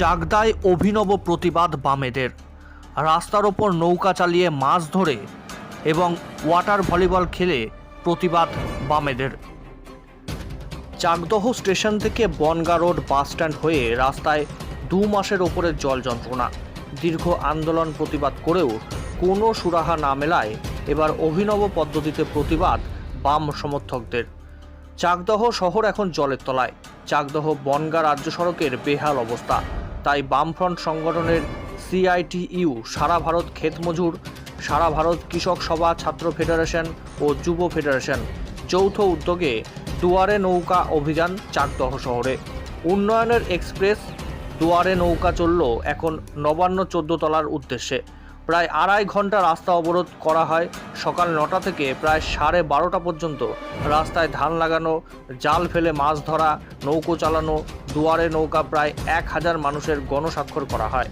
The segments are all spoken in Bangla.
চাকদায় অভিনব প্রতিবাদ বামেদের। রাস্তার ওপর নৌকা চালিয়ে মাছ ধরে এবং ওয়াটার ভলিবল খেলে প্রতিবাদ বামেদের। চাকদহ স্টেশন থেকে বনগা রোড বাস স্ট্যান্ড হয়ে রাস্তায় দু মাসের ওপরে জল যন্ত্রণা। দীর্ঘ আন্দোলন প্রতিবাদ করেও কোনো সুরাহা না মেলায় এবার অভিনব পদ্ধতিতে প্রতিবাদ বাম সমর্থকদের। চাকদহ শহর এখন জলের তলায়। চাকদহ বনগা রাজ্য সড়কের বেহাল অবস্থা। তাই বামফ্রন্ট সংগঠনের সিআইটিইউ, সারা ভারত ক্ষেত মজুর, সারা ভারত কৃষক সভা, ছাত্র ফেডারেশন ও যুব ফেডারেশন যৌথ উদ্যোগে দুয়ারে নৌকা অভিযান চারদহ শহরে। উন্নয়নের এক্সপ্রেস দুয়ারে নৌকা চলল এখন নবান্ন চোদ্দ তলার উদ্দেশ্যে। প্রায় আড়াই ঘণ্টা রাস্তা অবরোধ করা হয়। সকাল নটা থেকে প্রায় সাড়ে বারোটা পর্যন্ত রাস্তায় ধান লাগানো, জাল ফেলে মাছ ধরা, নৌকো চালানো, দুয়ারে নৌকা প্রায় এক হাজার মানুষের গণস্বাক্ষর করা হয়।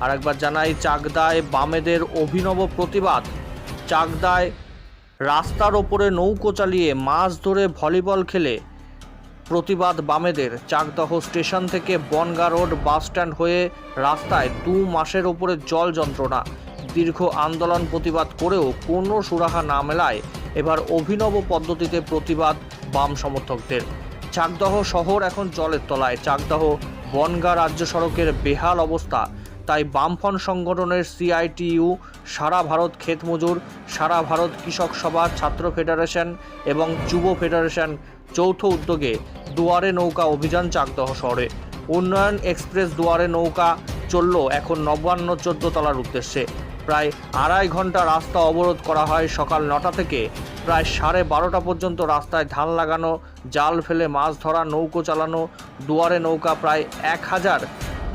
আরেকবার জানাই, চাকদায় বামেদের অভিনব প্রতিবাদ। চাকদায় রাস্তার ওপরে নৌকো চালিয়ে মাছ ধরে ভলিবল খেলে প্রতিবাদ বামেদের। চাকদহ স্টেশন থেকে বনগা রোড বাসস্ট্যান্ড হয়ে রাস্তায় দু মাসের ওপরে জল যন্ত্রণা। দীর্ঘ আন্দোলন প্রতিবাদ করেও কোনো সুরাহা না মেলায় এবার অভিনব পদ্ধতিতে প্রতিবাদ বাম সমর্থকদের। চাকদহ শহর এখন জলের তলায়। চাকদহ বনগা রাজ্য সড়কের বেহাল অবস্থা। তাই বামফ্রন্ট সংগঠনের সিআইটিইউ, সারা ভারত ক্ষেত মজুর, সারা ভারত কৃষক সভা, ছাত্র ফেডারেশন এবং যুব ফেডারেশন যৌথ উদ্যোগে দুয়ারে নৌকা অভিযান চাকদহ শহরে। উন্নয়ন এক্সপ্রেস দুয়ারে নৌকা চলল এখন নবান্ন চোদ্দ তলার উদ্দেশ্যে। প্রায় আড়াই ঘণ্টা রাস্তা অবরোধ করা হয় সকাল নটা থেকে। প্রায় সাড়ে বারোটা পর্যন্ত রাস্তায় ধান লাগানো, জাল ফেলে মাছ ধরা, নৌকো চালানো, দুয়ারে নৌকা প্রায় এক হাজার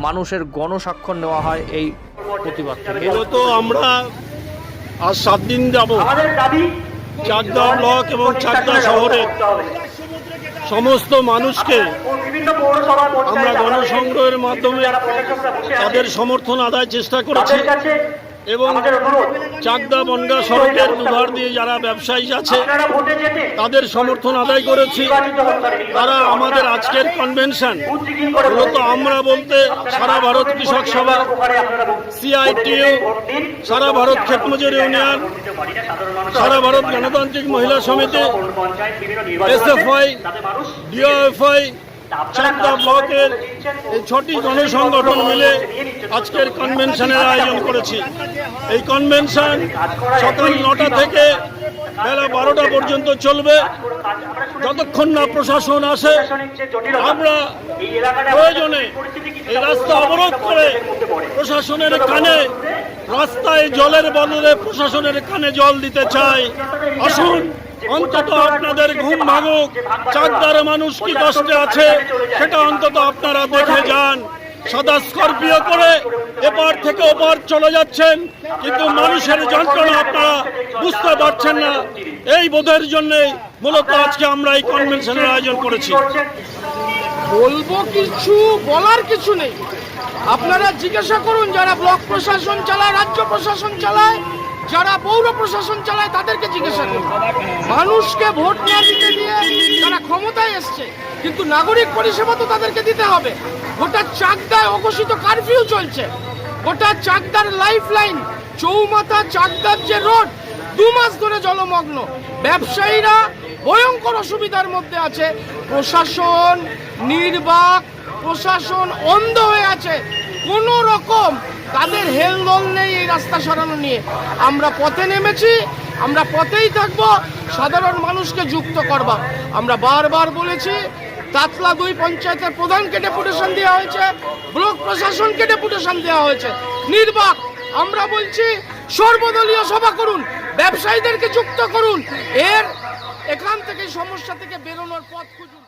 মানুষের গণস্বাক্ষর নেওয়া হয় এই প্রতিবাদ থেকে। তো আমরা আজ সাত দিন যাব। চারদা চাকদা ব্লক এবং চাকদা শহরে সমস্ত মানুষকে আমরা গণসংগ্রহের মাধ্যমে তাদের সমর্থন আদায় চেষ্টা করেছি। এবং চাকদা বনগা সড়কের দুধার দিয়ে যারা ব্যবসায়ী আছে তাদের সমর্থন আদায় করেছি। তারা আমাদের আজকের কনভেনশন মূলত আমরা বলতে সারা ভারত কৃষক সভা দিন। সারা ভারত ক্ষেতমজুর ইউনিয়ন সারা ভারত গণতান্ত্রিক মহিলা সমিতি এসএফআই ডিওএফআই চাকদা ব্লকের এই ছটি গণসংগঠন মিলে আজকের কনভেনশনের আয়োজন করেছি। এই কনভেনশন সকাল নটা থেকে বেলা বারোটা পর্যন্ত চলবে। যতক্ষণ না প্রশাসন আসে আমরা প্রয়োজনে এই রাস্তা অবরোধ করে প্রশাসনের কানে রাস্তায় জলের বদলে প্রশাসনের কানে জল দিতে চাই। আসুন। অন্তত আপনাদের ঘুম ভাঙুক চাকদার মানুষ কি কষ্টে আছে সেটা অন্তত আপনারা দেখে যান। সাদা স্করপিও করে এপার থেকে ওপার চলে যাচ্ছেন কিন্তু মানুষের যন্ত্রণা আপনারা বুঝতে পারছেন না। এই বোধের জন্যই মূলত আজকে আমরা এই কনভেনশনের আয়োজন করেছি। বলব কিছু বলার কিছু নেই। আপনারা জিজ্ঞাসা করুন যারা ব্লক প্রশাসন চালায় রাজ্য প্রশাসন চালায় যারা পৌর প্রশাসন চালায় তাদেরকে জিজ্ঞাসা করুন। মানুষকে ভোট না দিতে দিয়ে তারা ক্ষমতায় এসছে, কিন্তু নাগরিক পরিষেবা তো তাদেরকে দিতে হবে। গোটা চাকদায় অঘোষিত কারফিউ চলছে। গোটা চাকদার লাইফ লাইন চৌমাথা চাকদার যে রোড, দু মাস ধরে জলমগ্ন। ব্যবসায়ীরা ভয়ঙ্কর অসুবিধার মধ্যে আছে। প্রশাসন নির্বাক, প্রশাসন অন্ধ হয়ে আছে। কোন রকম তাদের হেলদোল নেই এই রাস্তা সরানো নিয়ে। আমরা পথে নেমেছি, আমরা পথেই থাকব, সাধারণ মানুষকে যুক্ত করবা আমরা বারবার বলেছি, তাতলা দুই পঞ্চায়েতের প্রধানকে ডেপুটেশন দেওয়া হয়েছে, ব্লক প্রশাসনকে ডেপুটেশন দেওয়া হয়েছে। নির্বাক, আমরা বলছি, সর্বদলীয় সভা করুন, ব্যবসায়ীদেরকে যুক্ত করুন। এর এখান থেকে সমস্যা থেকে বেরোনোর পথ খুঁজুন।